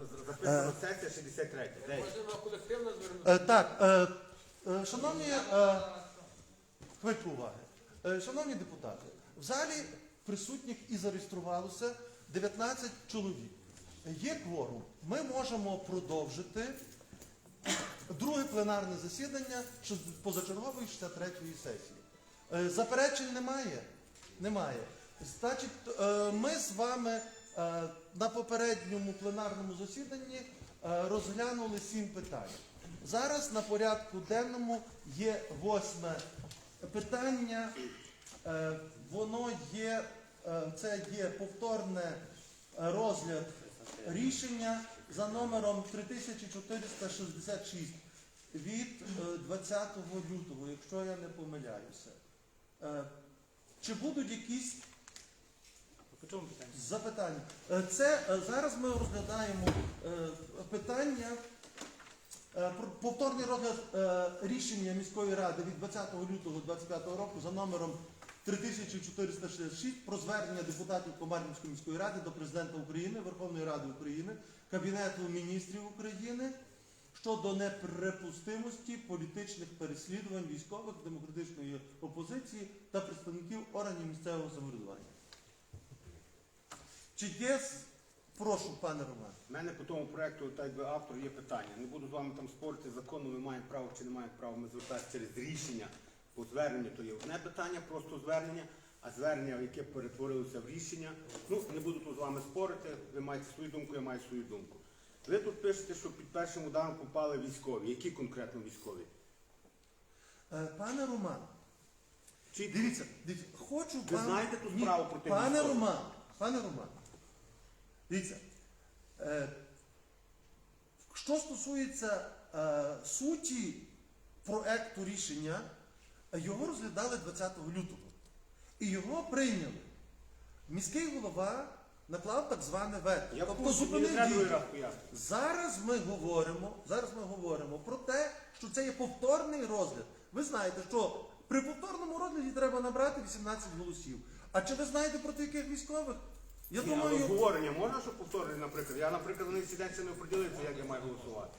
За- Записано сесія 63. Можемо колективно звернутися. Е, так, е, е, шановні, е, хвильку уваги. Е, шановні депутати, в залі присутніх і зареєструвалося 19 чоловік. Є кворум. Ми можемо продовжити друге пленарне засідання шест- позачергової 63-ї сесії. Е, Заперечень немає? Немає. Значить, е, ми з вами е, на попередньому пленарному засіданні е, розглянули сім питань. Зараз на порядку денному є восьме питання. Е, Воно є, е, це є повторне е, розгляд рішення за номером 3466 від е, 20 лютого, якщо я не помиляюся. Е, Чи будуть якісь? Запитання? Е, Це е, зараз ми розглядаємо е, питання. про Повторний розгляд рішення міської ради від 20 лютого 2025 року за номером 3466 про звернення депутатів Комарнівської міської ради до президента України, Верховної Ради України, Кабінету міністрів України щодо неприпустимості політичних переслідувань військових демократичної опозиції та представників органів місцевого самоврядування. Чи є прошу, пане Роман? У мене по тому проекту, так якби автор, є питання. Не буду з вами там спорити, законно ми маємо право чи не маємо права. Ми звертаємося через рішення по зверненню. То є одне питання, просто звернення, а звернення, яке перетворилося в рішення. Ну, не буду тут з вами спорити. Ви маєте свою думку, я маю свою думку. Ви тут пишете, що під першим ударом попали військові. Які конкретно військові? Е, Пане Роман, Чи дивіться, дивіться, хочу Ви вам... знаєте ту справу про тих Пане військових? Роман, пане Роман, дивіться, е, що стосується е, суті проекту рішення, його розглядали 20 лютого. І його прийняли. Міський голова наклав так зване вето. Я тобто зупинив дію. Зараз ми говоримо, зараз ми говоримо про те, що це є повторний розгляд. Ви знаєте, що при повторному розгляді треба набрати 18 голосів. А чи ви знаєте проти яких військових? Я Ні, але думаю, обговорення можна, щоб повторити, наприклад? Я, наприклад, на цей не оприділився, як я маю голосувати.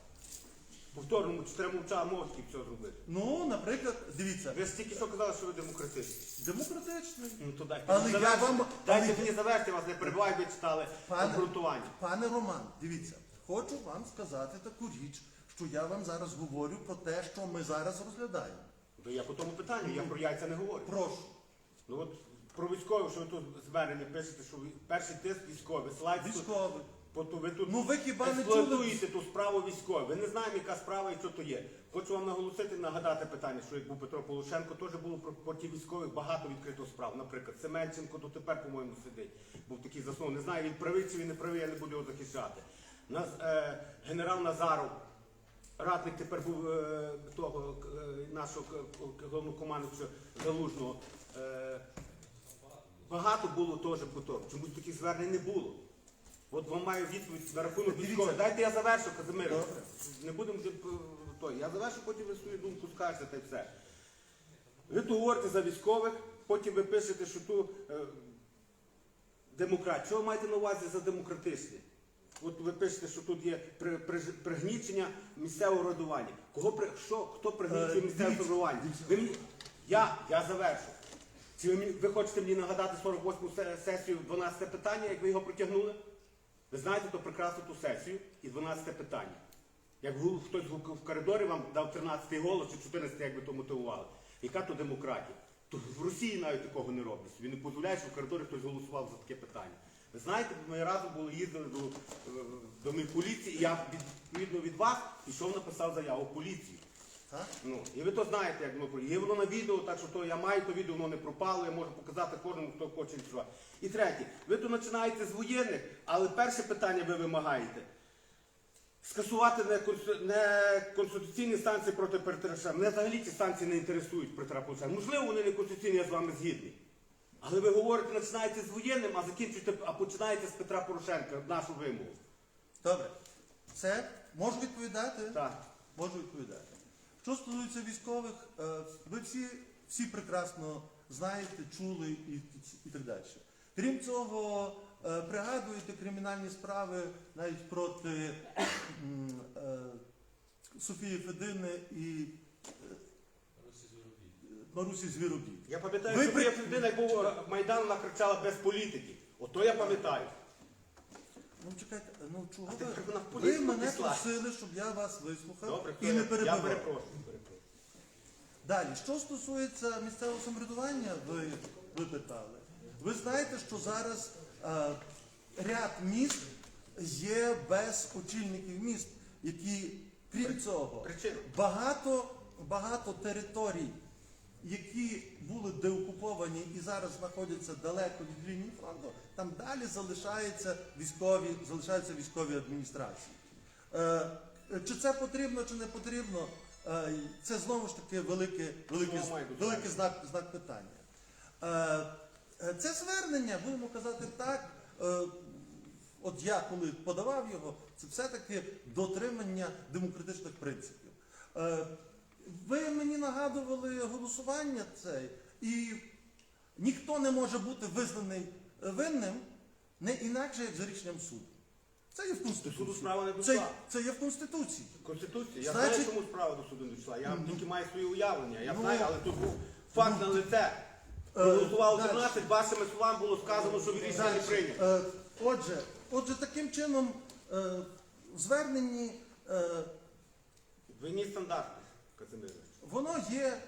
Повторному, чи треба мовча мовчки все зробити. ну, наприклад, дивіться, Ви ж тільки що казали, що ви демократичні. демократичний. Ну то дайте Але мені я завершити. вам- Дайте але- мені завершити, вас не перебувай, ви читали Пане- обґрунтування. Пане Роман, дивіться, хочу вам сказати таку річ, що я вам зараз говорю про те, що ми зараз розглядаємо. То я по тому питанню, я про яйця не говорю. Прошу. Ну от про військових, що ви тут звернення пишете, що перший тиск військовий, слайд тут, Військових. по- то ви тут Ну ви хіба не чули? експлуатуєте ту справу військову. Ви не знаємо, яка справа і що то є. Хочу вам наголосити, нагадати питання, що як був Петро Полушенко, теж було про проти військових багато відкрито справ. Наприклад, Семенченко дотепер, по-моєму, сидить. Був такий заснов. Не знаю, він правий чи він не правий, я не буду його захищати. Нас, е, генерал Назаров, радник тепер був е, того е, нашого к- головнокомандуючого Залужного. Е, багато було теж по. Чомусь таких звернень не було. От вам маю відповідь на рахунок військових. Дайте я завершу, Казимир. Не будемо вже, е, той. Я завершу, потім ви свою думку скажете та й все. Ви тут говорите за військових, потім ви пишете, що тут е, демократ. Ви маєте на увазі за демократичні? От ви пишете, що тут є при, при, пригнічення місцевого радування. Кого при, що, хто пригнічує Е, місцеве мені, я, я завершу. Чи ви, хочете мені нагадати 48-му сесію 12 питання, як ви його протягнули? Ви знаєте то прекрасно ту сесію і 12 питання. Як хтось в- коридорі вам дав 13 голос чи 14, як ви то мотивували. Яка то демократія? То в Росії навіть такого не роблять. Він не дозволяє, що в коридорі хтось голосував за таке питання. Ви знаєте, ми разом були їздили до, е, до ми поліції, і я відповідно від вас пішов написав заяву поліції. Ну, і ви то знаєте, як воно про- Є воно на відео, так що то я маю то відео, воно не пропало, я можу показати кожному, хто хоче відчувати. І третє, ви то починаєте з воєнних, але перше питання ви вимагаєте. Скасувати не, конституційні станції проти Петра Мене взагалі ці станції не інтересують Петра Порошенка. Можливо, вони не конституційні, я з вами згідний. Але ви говорите, починаєте з воєнним, а закінчуєте, а починаєте з Петра Порошенка, нашу вимогу. Добре. Це можу відповідати? Так. Можу відповідати. Що стосується військових, е, ви всі, всі прекрасно знаєте, чули і, і так далі. Крім цього, Е, Пригадуєте кримінальні справи навіть проти е, Софії Федини і Марусі Звіробій. Я пам'ятаю, Ви що при- при... як був Майдан, вона кричала без політики. Ото я пам'ятаю. Ну чекайте, ну чого А ви? тепер вона в Ви політику мене пішла. просили, щоб я вас вислухав Добре, і не я перебивав. перепрошую. перепрошую. Далі, що стосується місцевого самоврядування, ви, ви питали. Ви знаєте, що зараз е, ряд міст є без очільників міст, які, крім цього, Причина. багато, багато територій, які були деокуповані і зараз знаходяться далеко від лінії фронту, там далі залишаються військові, залишаються військові адміністрації. Е, чи це потрібно, чи не потрібно, е, це знову ж таки великий, великий, великий знак, знак питання. Е, це звернення, будемо казати так, от я коли подавав його, це все-таки дотримання демократичних принципів. Ви мені нагадували голосування це, і ніхто не може бути визнаний винним не інакше, як за рішенням суду. Це є в Конституції. суду справа не Це, дійшла. це є в Конституції. Конституція. Я Значить- знаю, чому справа до суду не дійшла. Я Ну, тільки маю свої уявлення. Я ну, знаю, але тут був факт на лице. Е, Проголосувало дальше. 13, вашими словами було сказано, що рішення не прийнято. Е, Отже, отже, таким чином е, в зверненні е, Ви не Казимирович. Воно є.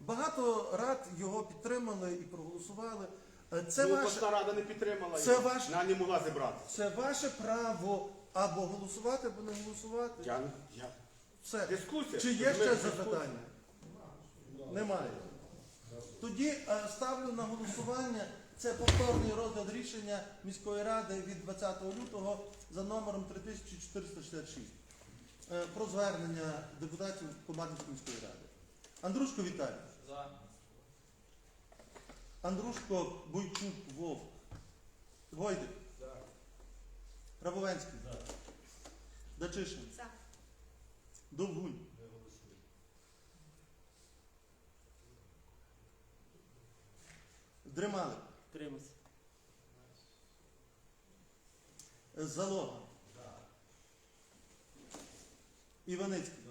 Багато рад його підтримали і проголосували. Е, Це ну, ваше, рада не підтримала це його. ваш- Вона не могла зібратися. це ваше право або голосувати, або не голосувати. Я, я... Все. Дискусія. Чи є ще запитання? Немає. Тоді е, ставлю на голосування. Це повторний розгляд рішення міської ради від 20 лютого за номером 3466 е, про звернення депутатів Командівської міської ради. Андрушко Віталій. За. Андрушко Бойчук Вовк. Войдик. Рабовенський. Дачишин. За. Довгунь. Дремалик. Тримався. Залога. Іваницький.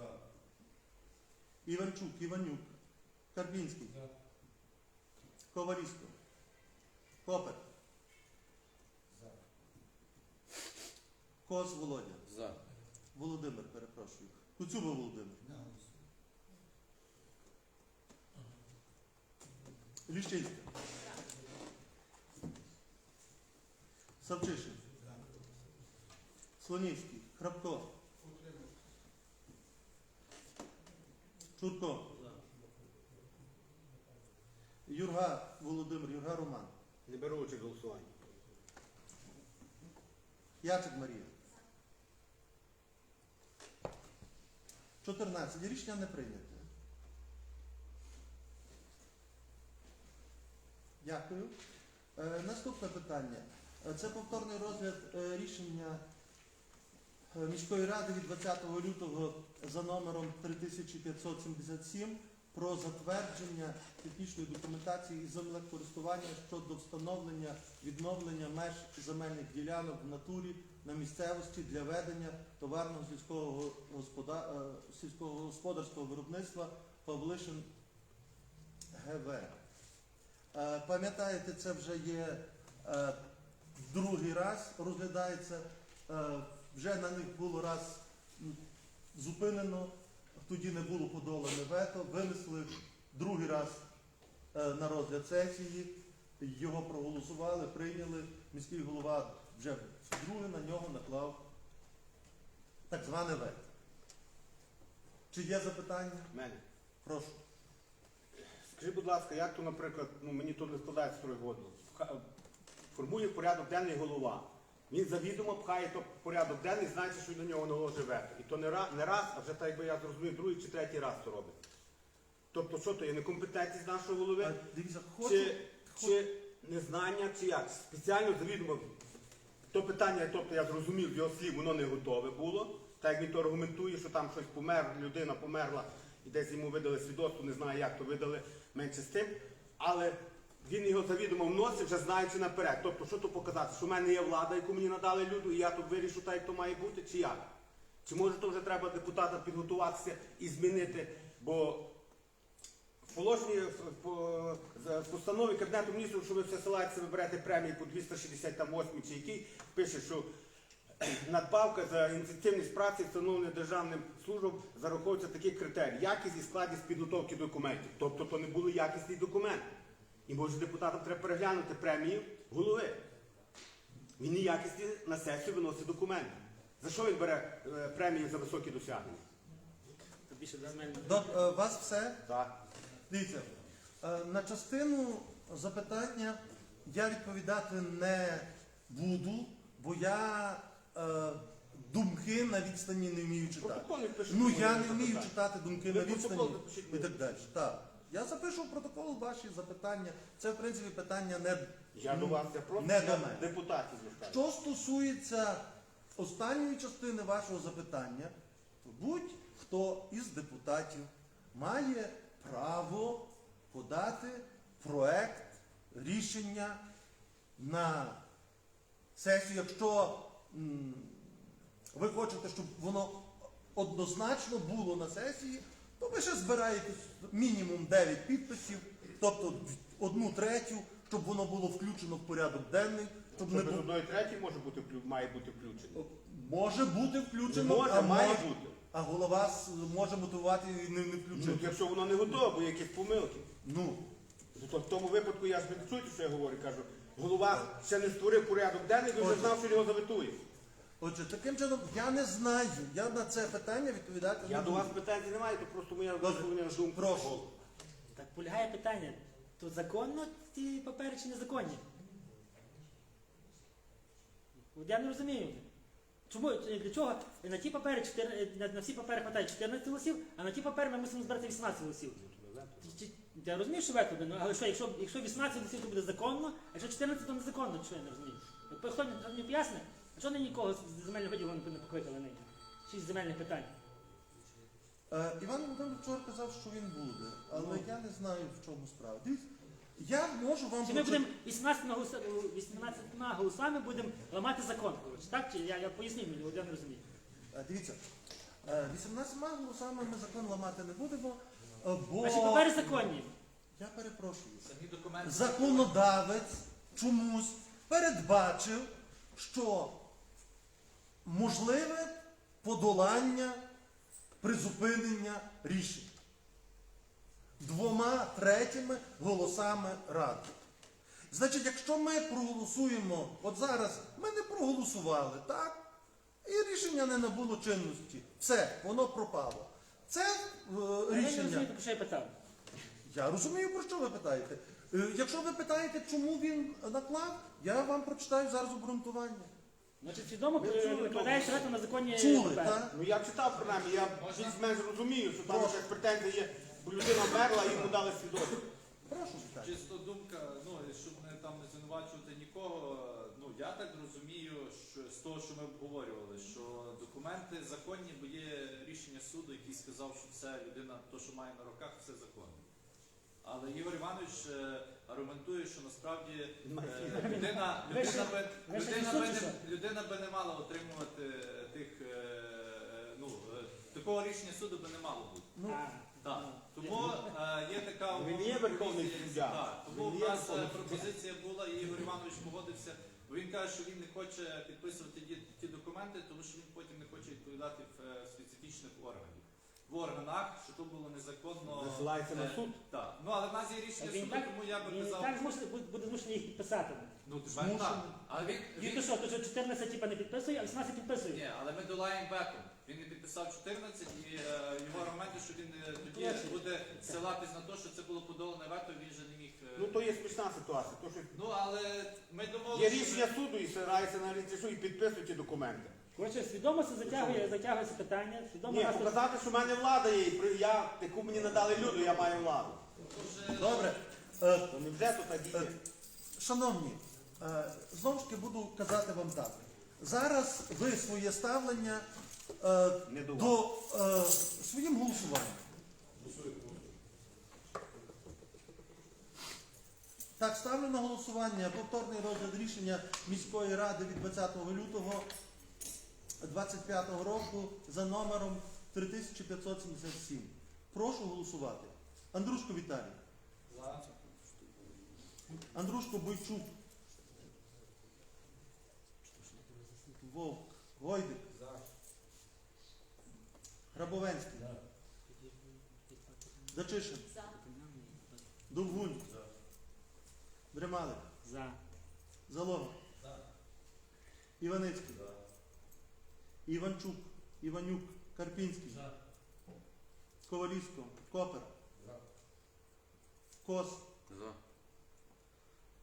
Іванчук, Іванюк. Карбінський. Ковалівський. Копер. Кос Володя. За. Володимир, перепрошую. Куцюба Володимир. Ліщинська. Савчишин. Слонівський. Храпко. Чурко. Юрга Володимир, Юрга Роман. Не беру участь в голосуванні. Яцик Марія. 14. Рішення не прийняте. Дякую. Е, наступне питання. Е, Це повторний розгляд е, рішення міської ради від 20 лютого за номером 3577 про затвердження технічної документації із землекористування щодо встановлення відновлення меж земельних ділянок в натурі на місцевості для ведення товарного сільського, господа, е, сільськогосподарського виробництва Павлишин ГВ. Е, Пам'ятаєте, це вже є е, другий раз розглядається. Вже на них було раз зупинено, тоді не було подолане вето, винесли другий раз е, на розгляд сесії, його проголосували, прийняли. Міський голова вже вдруге на нього наклав так зване вето. Чи є запитання? Мене. Прошу. Скажіть, будь ласка, як то, наприклад, ну мені тут не складається стройгодно. Формує порядок денний голова. Він завідомо пхає то порядок денний, знаючи, що до нього наложить вето. І то не раз, не раз, а вже так якби я зрозумів, другий чи третій раз це робить. Тобто, що то є некомпетентність нашого голови? А, Дивіться, хочу. Чи, чи незнання, чи як? Спеціально завідомо. То питання, тобто я зрозумів з його слів, воно не готове було. Так як він то аргументує, що там щось помер, людина померла, і десь йому видали свідоцтво, не знаю, як то видали менше з тим. Але він його завідомо вносить, вже знаючи наперед. Тобто, що тут показати? Що в мене є влада, яку мені надали люди, і я тут вирішу так, як то має бути, чи як? Чи може то вже треба депутата підготуватися і змінити? Бо в положенні в- постанові Кабінету міністрів, що ви все ви берете премії по 268 чи який, пише, що надбавка за інтенсивність праці, встановлена державним службам, зараховується такий критерій. Якість і складність підготовки документів. Тобто то не були якісні документи. І може депутатам треба переглянути премію голови. Він неякісні на сесію виносить документи. За що він бере е, премію за високі досягнення? До, е, вас все? Так. Дивіться, е, на частину запитання я відповідати не буду, бо я е, думки на відстані не вмію читати. Протокол не пише, Ну я не вмію читати думки Ви на протокол відстані і так далі. Так. Я запишу в протокол ваші запитання. Це в принципі питання не, Я до вас, я просто не до мене. депутатів звертаюся. Що стосується останньої частини вашого запитання, будь-хто із депутатів має право подати проект рішення на сесію, якщо м, ви хочете, щоб воно однозначно було на сесії, то ви ще збираєте мінімум 9 підписів, тобто одну третю, щоб воно було включено в порядок денний, щоб не Що без було. одної третій може бути вклю- має бути включено. Може бути включено, Може, а має бути. А голова с- може мотивувати і не, не Ну, включити. якщо воно не готове, бо якісь помилки. Ну, Ну, то в тому випадку я ж не чуєте, що я говорю, кажу, голова ще не створив порядок денний, він вже знав, що його заветує. Отже, таким чином я не знаю. Я на це питання відповідати Я не до вас питань немає, то просто моя Добре. висловлення думка. Прошу. Так полягає питання. То законно ті папери чи незаконні? От я не розумію. Чому е, для чого на ті папери чотир- е, на, на всі папери хватає 14 голосів, а на ті папери ми мусимо збирати 18 голосів. Чи- чи- Я розумію, що вето, ну, але що, якщо, якщо 18 голосів, то буде законно, а якщо 14, то незаконно, що я не розумію. От Хто мені- мені поясне, що нині нікого з земельного відділу не покликали нині? Шість земельних питань. Е, Іван Володимирович вчора казав, що він буде, але я не знаю, в чому справа. Дивіться, я можу вам Чи ми будемо 18 голоса- 18 голосами будемо ламати закон? коротше, Так? Чи я, я поясню мені, от я не розумію. Е, Дивіться, е, 18 голосами ми закон ламати не будемо, е, бо Ваші папери законні. я перепрошую. Самі документи. законодавець чомусь передбачив, що можливе подолання призупинення рішень двома третіми голосами ради. Значить, якщо ми проголосуємо, от зараз ми не проголосували, так? І рішення не набуло чинності. Все, воно пропало. Це е, Я не рішення. я питав. Я розумію, про що ви питаєте. Е, Якщо ви питаєте, чому він наклав, я вам прочитаю зараз обґрунтування. Значить, свідомо викладаєш вето на законні Чули, папери. так? Ну я читав принаймні, я більш-менш розумію, що там якась претензія є, бо людина вмерла і йому дали свідоцтво. Прошу Віталій. Чисто думка, ну і щоб не там не звинувачувати нікого. Ну я так розумію, що з того, що ми обговорювали, що документи законні, бо є рішення суду, який сказав, що це людина, то що має на руках, це законно. Але Ігор Іванович е, аргументує, що насправді е, людина, Ви людина, ще- би, ви ще людина, не би не, людина би не мала отримувати тих, е, е, ну, е, такого рішення суду би не мало бути. Ну, Так, а. тому е, є така Він є Верховний пропозиція. суддя. Так, тому Він в є нас Верховний е, суддя. пропозиція була, і Ігор Іванович погодився, бо він каже, що він не хоче підписувати ті, ті документи, тому що він потім не хоче відповідати в е, специфічних органів. В органах, що то було незаконно. Насилається на е, суд. Так. Ну але в нас є рішення Він суду, так, тому я би він і казав. так змушений, буде- буде змушений їх підписати. Ну, тепер Змушений. так. Але він, то що, то що 14 типа не підписує, а 18 підписує. Ні, але ми долаємо беком. Він не підписав 14 і е, його аргументи, що він е, тоді Коротше. буде ссилатись на те, що це було подолане вето, він же не міг. е, Ну то є смішна ситуація. То, що Ну, але ми домовилися. є що рішення суду і старається на рішення і підписують ті документи. Коротше, свідомо це затягує, затягує це питання, свідомо Ні, нас тут- показати, що в мене влада є, і при- я, яку мені надали люди, я маю владу. Добре. Е, не вже то так. Шановні, е, знову ж таки буду казати вам так. Зараз ви своє ставлення е, Не до до е, своїм голосуванням. Так, ставлю на голосування повторний розгляд рішення міської ради від 20 лютого 25 року за номером 3577. Прошу голосувати. Андрушко Віталій. За. Андрушко Бойчук. Вовк. Гойдик. За. Грабовенський. Зачишин. Довгунь. Дремалик. За. Залога. Іваницький. Іванчук. Іванюк. Карпінський. Ковалівсько. Копер. Кос.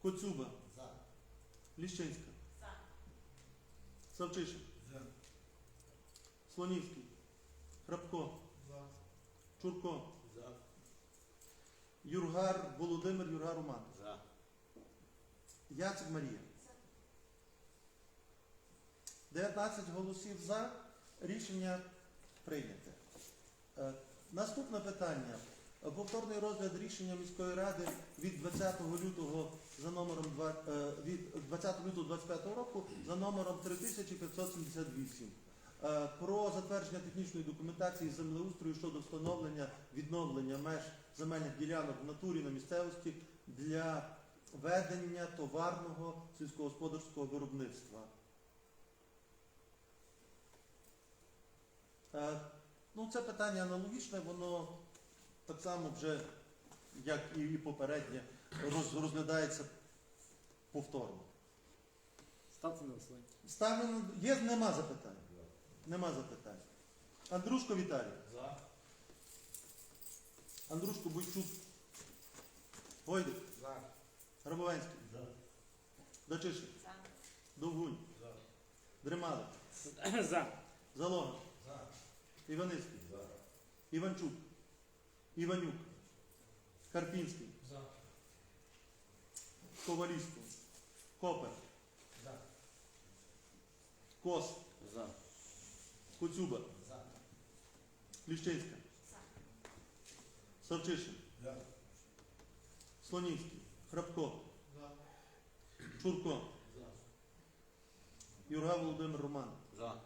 Коцюба. Ліщинська. Савчишин. Слонівський. Храпко. Чурко. Юргар Володимир Юргар Роман. За. Яцик Марія. 19 голосів за. Рішення прийняте. Е, Наступне питання. Повторний розгляд рішення міської ради від 20 лютого за номером 2, е, від 20 лютого 25 року за номером 3578 е, про затвердження технічної документації землеустрою щодо встановлення відновлення меж земельних ділянок в натурі на місцевості для ведення товарного сільськогосподарського виробництва. Ну, це питання аналогічне, воно так само вже, як і попереднє, розглядається повторно. Ставте на голосування. Ставлю, на- є, нема запитань. Нема запитань. Андрушко Віталій. За. Андрушко Бойчук. Гойдик. За. Грабовенський. Дачишин. Довгунь. Дремалик. За. Залога. Іваницький. Іванчук. Іванюк. Карпінський. Ковалівський. Копер. Кос. Коцюба. Ліщинська. Савчишин. Слонівський. Храпко. Чурко. Юрга Володимир Роман. За.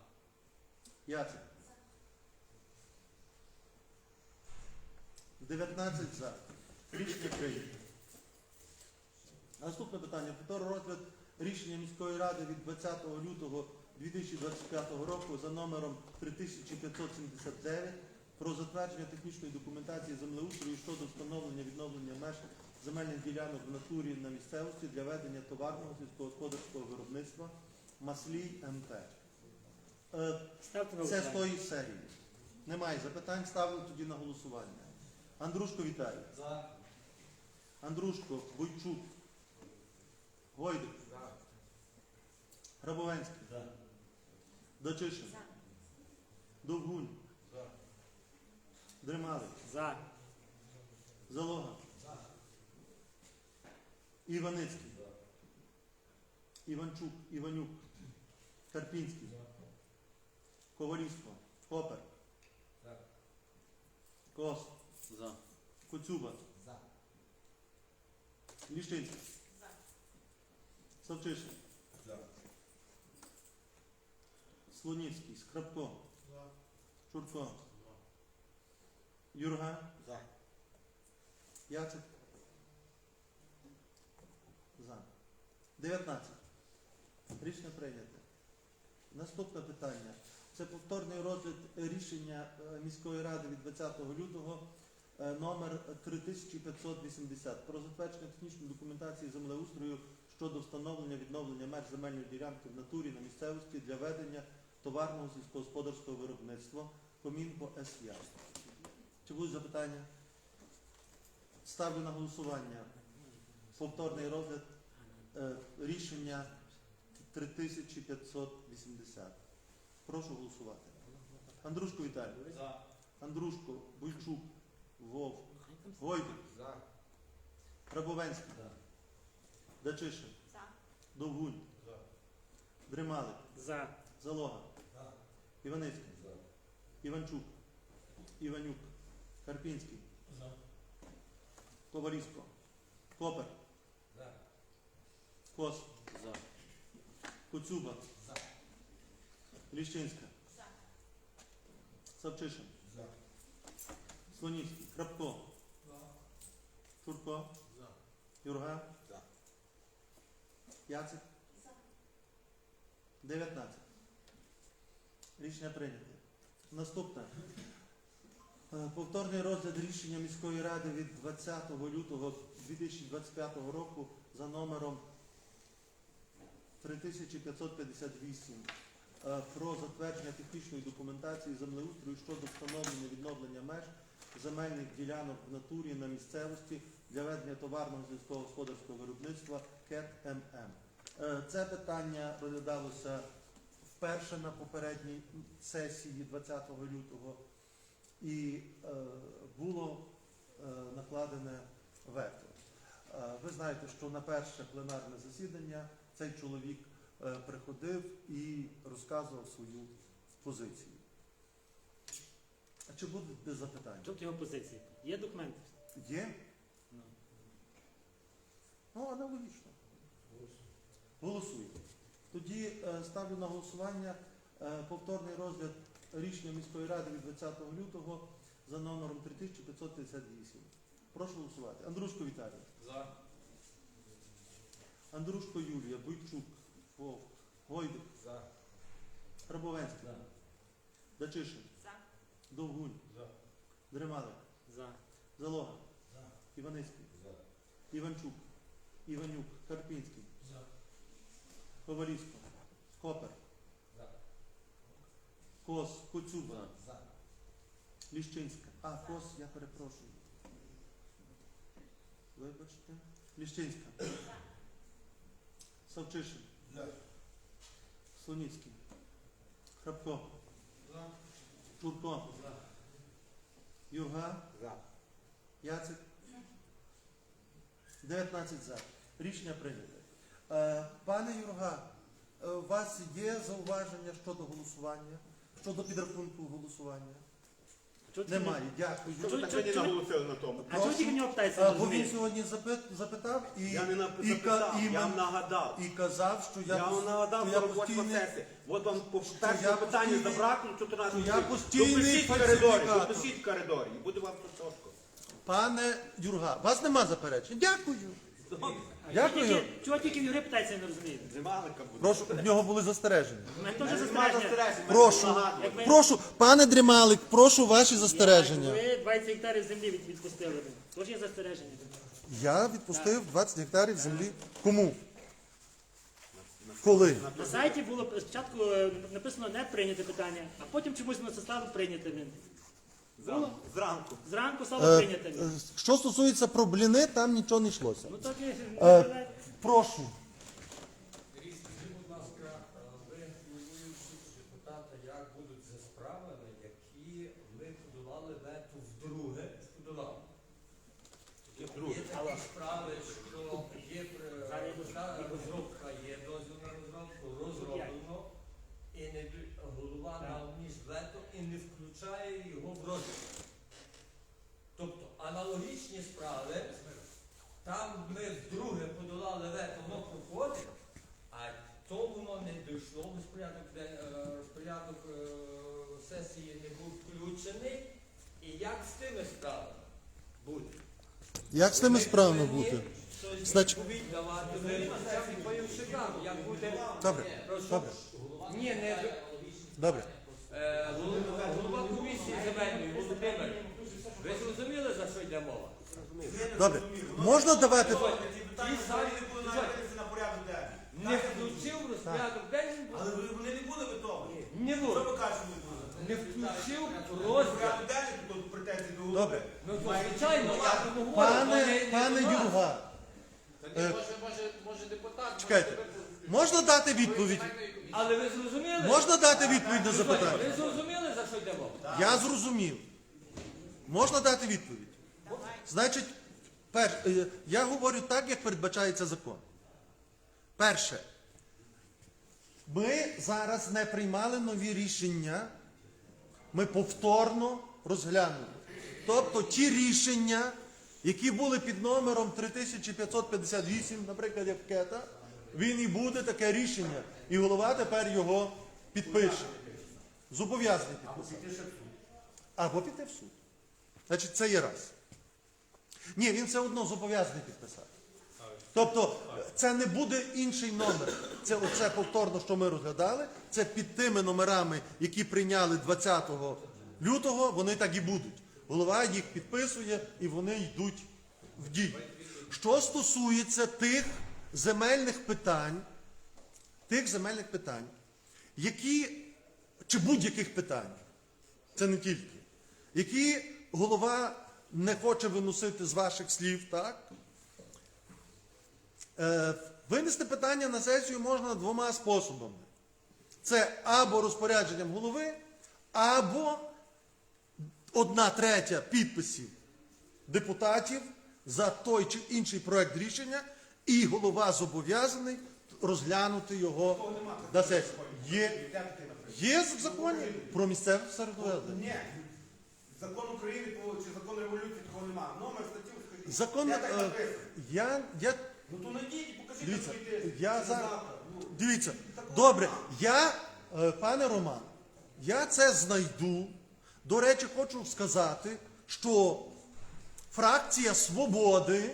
Яцик. 19 за. Рішення прийнято. Наступне питання. Повтор розгляд рішення міської ради від 20 лютого 2025 року за номером 3579 про затвердження технічної документації землеустрою щодо встановлення відновлення меж земельних ділянок в натурі на місцевості для ведення товарного сільськогосподарського виробництва Маслій МП. Е, Ставте на це з голосування. тої серії. Немає запитань, ставлю тоді на голосування. Андрушко Віталій. За. Андрушко Бойчук. Гойдик. Грабовенський. Дочишин. Довгунь. Дремалик. За. Залога. Іваницький. Іванчук. Іванюк. Карпінський. Ковалівсько. Копер. Кос. За. Коцюба. Ліщинський. Савчишин. Слонівський. Скрабко. Чурко. Юрга. За. Яцик. За. 19. Рішення прийнято. Наступне питання. Це повторний розгляд рішення е, міської ради від 20 лютого номер 3580 про затвердження технічної документації землеустрою щодо встановлення відновлення меж земельної ділянки в натурі на місцевості для ведення товарного сільськогосподарського виробництва Комінко СЯ. Чи будуть запитання? Ставлю на голосування повторний розгляд е, рішення 3580. Прошу голосувати. Андрушко Віталій. Андрушко, Бойчук, Вовк, Гойдик, За. Рабовенський, Дачишин, Довгунь, Дремалик, За. Залога, Іваницький, Іванчук, Іванюк, Карпінський, Ковалівсько, Копер, Кос. За. Коцюба. За. Ліщинська. За. Савчишин. Слоніцький. Крапко. За. Чурко. За. Юрга. За. Яцик. За. 19. Рішення прийнято. Наступне. Е, Повторний розгляд рішення міської ради від 20 лютого 2025 року за номером 3558 е, про затвердження технічної документації землеустрою щодо встановлення відновлення меж земельних ділянок в натурі на місцевості для ведення товарного сільськогосподарського виробництва КЕТ ММ. Е, Це питання розглядалося вперше на попередній сесії 20 лютого і е, було е, накладене вето. Ви знаєте, що на перше пленарне засідання цей чоловік приходив і розказував свою позицію. А чи будуть запитання? Тобто його позиції. Є документи? Є? Ну. Ну, аналогічно. Голосуємо. Тоді е, ставлю на голосування е, повторний розгляд рішення міської ради від 20 лютого за номером 3558. Прошу голосувати. Андрушко Віталій. За. Андрушко Юлія, Бойчук, Вовк, Гойдик, За. Рабовенський, Дачишин, Довгунь, Дремалик, За. Залога, Іваницький, Іванчук, Іванюк, Карпінський, Ковалівська, Копер, Кос, Коцюба, Ліщинська. А, Кос, я перепрошую. Вибачте. Ліщинська. Савчишин. Слоніцький. Храпко. Чурко. Юрга. За. Яцик? 19 за. Рішення прийнято. Е, пане Юрга, е, у вас є зауваження щодо голосування? Щодо підрахунку голосування? Чого ти Немає. Дякую. Що ви так чого- наголосили на тому? А чого тільки в нього питається? Е, Бо він сьогодні запит- запитав і, Я не нап- і, ка- запитав, і, я вам мен- нагадав. і казав, що я, Я вам пос- нагадав що я про постійний- процеси. От вам по я першому питанню постійний- за браком 14 що я постійний Допишіть в коридорі, фальсифікатор. допишіть в коридорі. І буде вам все чітко. Пане Юрга, вас нема заперечень? Дякую. А Дякую. тільки- Чого тільки в Юри питається, я не розумію. Дрімалика буде. Прошу, в нього були застереження. У мене теж застереження. застережень, Прошу. нагадує. Прошу, пане Дрімалик, прошу ваші застереження. Ви 20 гектарів землі від- відпустили. Тож є застереження. Я відпустив 20 гектарів землі. Кому? Коли? На сайті було спочатку е, написано не прийняти питання, а потім чомусь воно це стало прийняти. блін. Зранку. Зранку. Зранку стало Е, прийняти. е, Що стосується про бліни, там нічого не йшлося. Ну так і Е, Прошу. Скажіть, будь ласка, ви головуючи депутата, як будуть за справами, які ми подавали вето вдруге? Друге. Є такі справи, що є та розробка, є дозвіл на розробку, розроблено, і не голова наніс вето і не включає в розгляд. Тобто аналогічні справи, там ми вдруге подолали вето, воно проходить, а то воно не дійшло, розпорядок, де, е, розпорядок е, сесії не був включений. І як з тими справами буде? Як з тими справами бути? Значить- давати як буде. Добре, добре, Ні, не добре. е, голова комісії земельної Володимир. Ви зрозуміли, за що йде мова? Добре. Можна давати. Ті самі на порядок денний. не включив розпорядок денний, Але ви- вони не були готові. не Що було. ви кажете, не були? Не включив розгляд. Порядок денний тут претензії до голови. Добре. Ну, то, звичайно, я тому говорю, Пане, не- не пане до нас. Е, може, може, може депутат. чекайте. Можна дати відповідь? Але ви зрозуміли? Можна дати відповідь на запитання? Ви зрозуміли, за що йде мова? Я зрозумів. Можна дати відповідь? Значить, пер, е, я говорю так, як передбачається закон. Перше, ми зараз не приймали нові рішення, ми повторно розглянули. Тобто ті рішення, які були під номером 3558, наприклад, як кета, він і буде таке рішення. І голова тепер його підпише. Зобов'язаний підписати. Або піти в суд. Значить, це є раз. Ні, він все одно зобов'язаний підписати. Тобто це не буде інший номер. Це оце повторно, що ми розглядали. Це під тими номерами, які прийняли 20 лютого, вони так і будуть. Голова їх підписує і вони йдуть в дію. Що стосується тих земельних питань, тих земельних питань, які, чи будь-яких питань, це не тільки, які голова не хоче виносити з ваших слів, так? Е, винести питання на сесію можна двома способами. Це або розпорядженням голови, або одна третя підписів депутатів за той чи інший проект рішення, і голова зобов'язаний розглянути його на сесії. Є, є в законі про місцеве самоврядування. Закон України чи закон революції такого немає. Номер статті скажіть. Закон, Де так е, написано? я, я Ну то найдіть і покажіть Дивіться, на свої тижні. я завтра. Ну, Дивіться, добре, я, е, пане Роман, я це знайду. До речі, хочу сказати, що фракція Свободи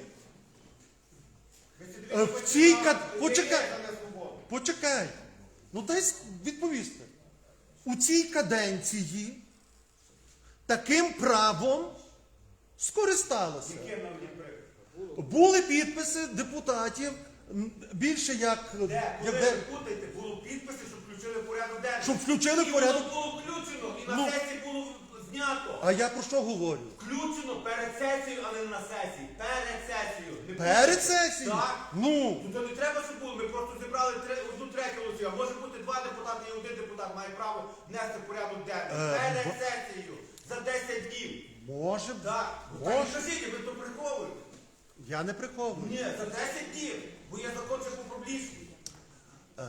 ви Е, в цій кат- ви почекай. є за несвободу. Почекай. Ну дай с- відповісти. У цій каденції таким правом скористалося. Були підписи депутатів більше як, Де? як де- ви путаєте, було підписи, щоб включили в порядок денний. щоб включили в І порядок. воно було включено, і на Ну. сесії було знято. А я про що говорю? Включено перед сесією, а не на сесії. Перед сесією. Не Перед путайте. сесією? Так. Ну, Ну то не треба, щоб було. Ми просто зібрали тре- одну третю голосів. А може бути два депутати і один депутат має право внести в порядок денний. Е, Перед сесією. За 10 днів. може, Так. Ну, Може. так і кажіть, ви то приховуєте. я не приховую. Ні, за 10 днів. Бо є закон ще по-публічній. Е,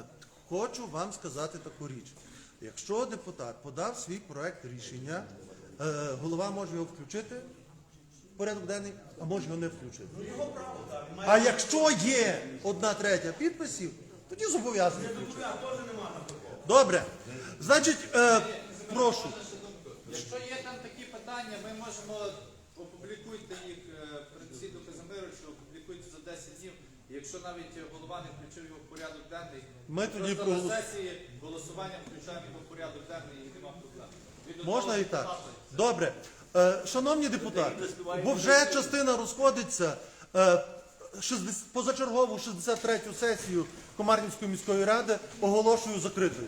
Хочу вам сказати таку річ. Якщо депутат подав свій проект рішення, е, голова може його включити в порядок денний, а може його не включити. Ну його право, так. Він має А якщо є одна третя підписів, тоді зобов'язаний. Я теж нема на такого. Добре. Значить, е, прошу. Якщо є там такі питання, ми можемо опублікуйте їх е, Принціду Казимировичу, опублікуйте за 10 днів. Якщо навіть голова не включив його в порядок денний, Ми тоді просто на сесії голосуванням включаємо його в порядок денний і нема проблем. Від Можна і так. Добре. Е, шановні депутати, бо вже частина розходиться. Е, 60 позачергову 63-ю сесію Комарнівської міської ради оголошую закритою.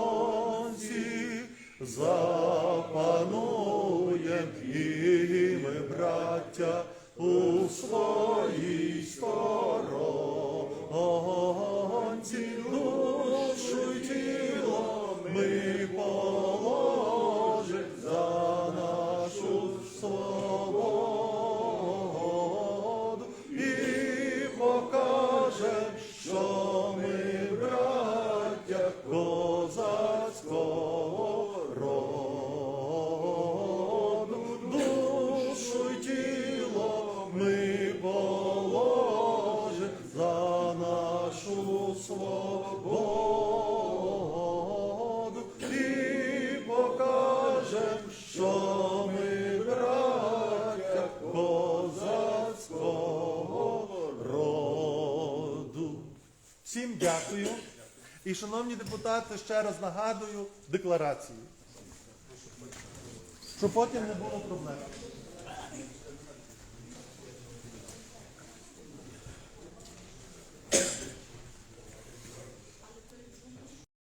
запануєм і ми, браття, у своїй сторонці, душу й тіло ми дякую. І, шановні депутати, ще раз нагадую декларацію. Щоб потім не було проблем.